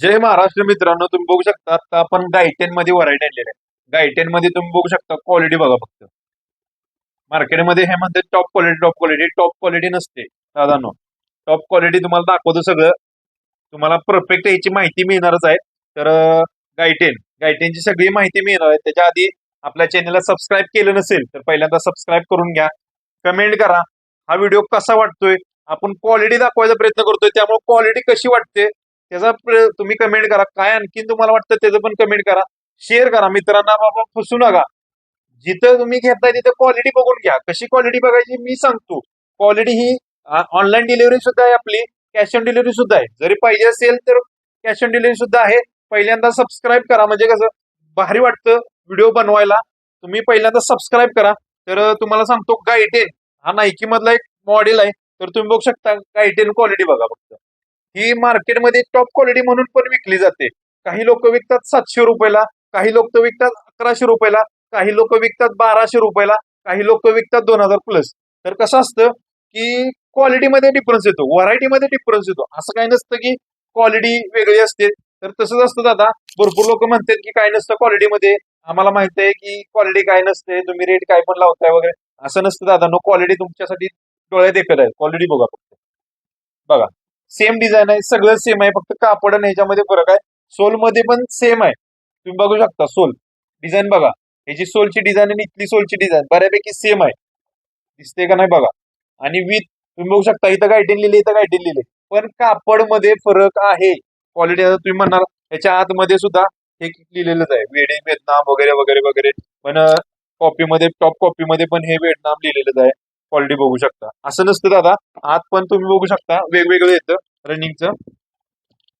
जय महाराष्ट्र मित्रांनो तुम्ही बघू शकता आता आपण गायटेन मध्ये व्हरायटी आणलेल्या आहे गायटेन मध्ये तुम्ही बघू शकता क्वालिटी बघा फक्त. मार्केटमध्ये हे म्हणते top quality top quality top quality नसते साधारण. टॉप क्वालिटी तुम्हाला दाखवतो सगळं. तुम्हाला परफेक्ट याची माहिती मिळणारच आहे. तर गायटेन. गायटेनची सगळी माहिती मिळणार आहे. त्याच्या आधी आपल्या चॅनलला सबस्क्राईब केलं नसेल तर पहिल्यांदा सबस्क्राईब करून घ्या. कमेंट करा. हा व्हिडिओ कसा वाटतोय? आपण क्वालिटी दाखवायचा प्रयत्न करतोय. त्यामुळे क्वालिटी कशी वाटते? त्याचा तुम्ही कमेंट करा. काय आणखीन तुम्हाला वाटतं त्याचं पण कमेंट करा. शेअर करा. मित्रांना बाबा फसू नका. जिथं तुम्ही घेताय तिथं क्वालिटी बघून घ्या. कशी क्वालिटी बघायची मी सांगतो. क्वालिटी ही ऑनलाईन डिलिव्हरी सुद्धा आहे आपली. कॅश ऑन डिलिव्हरी सुद्धा आहे. जरी पाहिजे असेल तर कॅश ऑन डिलिव्हरी सुद्धा आहे. पहिल्यांदा सबस्क्राईब करा. म्हणजे कसं भारी वाटतं व्हिडिओ बनवायला. तुम्ही पहिल्यांदा सबस्क्राईब करा. तर तुम्हाला सांगतो गायटेन हा नायकी मधला एक मॉडेल आहे. तर तुम्ही बघू शकता गायटेन क्वालिटी बघा फक्त. ही मार्केटमध्ये टॉप क्वालिटी म्हणून पण विकली जाते. काही लोक विकतात सातशे रुपयाला काही लोक विकतात अकराशे रुपयाला काही लोक विकतात बाराशे रुपयाला काही लोक विकतात दोन हजार प्लस तर कसं असतं की क्वालिटीमध्ये डिफरन्स येतो व्हरायटीमध्ये डिफरन्स येतो. असं काही नसतं की क्वालिटी वेगळी असते. तर तसंच असतं दादा. भरपूर लोक म्हणतात की काय नसतं क्वालिटीमध्ये आम्हाला माहीत आहे की क्वालिटी काय नसते तुम्ही रेट काय पण लावताय वगैरे. असं नसतं दादा. नो क्वालिटी तुमच्यासाठी डोळ्यात एकत आहे. क्वालिटी बघा फक्त. बघा. सेम डिझाईन आहे सगळं सेम आहे फक्त कापड आणि ह्याच्यामध्ये फरक आहे. सोलमध्ये पण सेम आहे. तुम्ही बघू शकता सोल डिझाईन बघा. ह्याची सोलची डिझाईन आणि इथली सोलची डिझाईन बऱ्यापैकी सेम आहे. दिसते का नाही बघा. आणि विथ तुम्ही बघू शकता इथं गायटीन लिहिले इथं गायटीन लिहिले पण कापडमध्ये फरक आहे. क्वालिटी आता तुम्ही म्हणाल ह्याच्या आतमध्ये सुद्धा हे लिहिलेलंच आहे. वेडे वेदनाम वगैरे वगैरे वगैरे. पण कॉपीमध्ये टॉप कॉपीमध्ये पण हे वेदनाम लिहिलेलंच आहे. क्वालिटी बघू शकता. असं नसतं दादा आत पण तुम्ही बघू शकता वेगवेगळं येतं रनिंगचं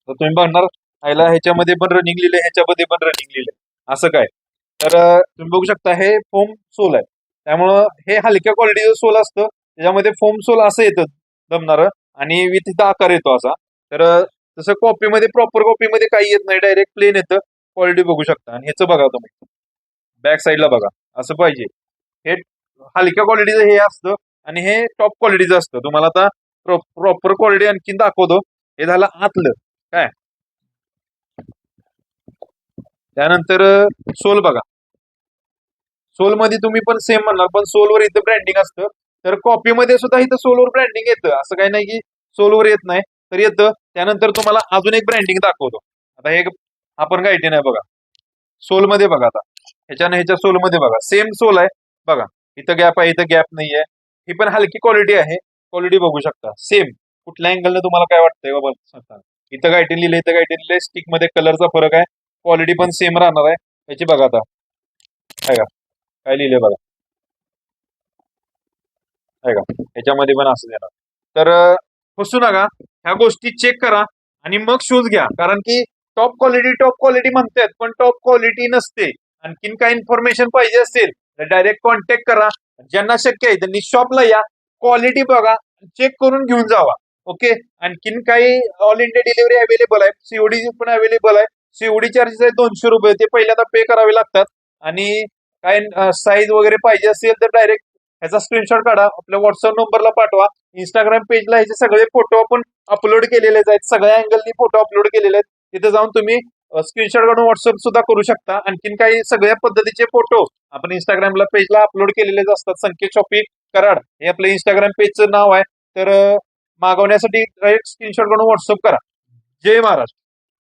तर तुम्ही बघणार ह्याला ह्याच्यामध्ये पण रनिंग लिहिलंय ह्याच्यामध्ये पण रनिंग लिहिलंय. असं काय? तर तुम्ही बघू शकता हे फोम सोल आहे. त्यामुळं हे हलक्या क्वालिटीचं सोल असतं. त्याच्यामध्ये फोम सोल असं येतं दमणारं आणि विथ इथं आकार येतो असा. तर अं, तसं कॉपीमध्ये प्रॉपर कॉपीमध्ये काही येत नाही डायरेक्ट प्लेन येतं. क्वालिटी बघू शकता. आणि ह्याचं बघा तुम्ही. बॅक साईडला बघा. असं पाहिजे. हे हलक्या क्वालिटीचं हे असतं. आणि हे टॉप क्वालिटीचं असतं. तुम्हाला आता प्रॉपर क्वालिटी आणखीन दाखवतो. हे झालं आतलं. काय? त्यानंतर सोल बघा. सोलमध्ये तुम्ही पण सेम म्हणणार पण सोलवर इथं ब्रँडिंग असतं. तर कॉपीमध्ये सुद्धा इथं सोलवर ब्रँडिंग येतं. असं काही नाही की सोलवर येत नाही तर येतं. त्यानंतर तुम्हाला अजून एक ब्रँडिंग दाखवतो. आता हे आपण काय नाही बघा. सोलमध्ये बघा आता. ह्याच्यानं ह्याच्या सोलमध्ये बघा. सेम सोल आहे. बघा. इथं गॅप आहे इथं गॅप नाही आहे ही पण हलकी क्वालिटी आहे. क्वालिटी बघू शकता. सेम कुठल्या अँगलने तुम्हाला काय वाटतंय बाबा? सांगता इथं गायटीन लिहिलं इथं गायटीन लिहिलंय स्टिकमध्ये कलरचा फरक आहे. क्वालिटी पण सेम राहणार आहे. याची बघा आता. आहे का काय लिहिलंय बघा. आहे का याच्यामध्ये पण असं देणार. तर फसू नका. ह्या गोष्टी चेक करा आणि मग शूज घ्या. कारण की टॉप क्वालिटी टॉप क्वालिटी म्हणतात पण टॉप क्वालिटी नसते. आणखीन काही इन्फॉर्मेशन पाहिजे असेल तर डायरेक्ट कॉन्टॅक्ट करा. ज्यांना शक्य आहे त्यांनी शॉपला या. क्वालिटी बघा. चेक करून घेऊन जावा. ओके आणखीन काही ऑल इंडिया डिलिव्हरी अवेलेबल आहे. सीओडी पण अवेलेबल आहे. सीओडी चार्जेस आहे दोनशे रुपये. ते पहिल्यांदा पे करावे लागतात. आणि काय साईज वगैरे पाहिजे असेल तर डायरेक्ट ह्याचा स्क्रीनशॉट काढा. आपल्या व्हॉट्सअप नंबरला पाठवा. इंस्टाग्राम पेजला ह्याचे सगळे फोटो आपण अपलोड केलेले आहेत. सगळ्या अँगलनी फोटो अपलोड केलेले आहेत. तिथे जाऊन तुम्ही स्क्रीनशॉट काढून व्हॉट्सअप सुद्धा करू शकता. आणखीन काही सगळ्या पद्धतीचे फोटो आपण इंस्टाग्रामला पेजला अपलोड केलेलेच असतात. संकेत शॉपी कराड हे आपलं इंस्टाग्राम पेजचं नाव आहे. तर मागवण्यासाठी डायरेक्ट स्क्रीनशॉट काढून व्हॉट्सअप करा. जय महाराष्ट्र.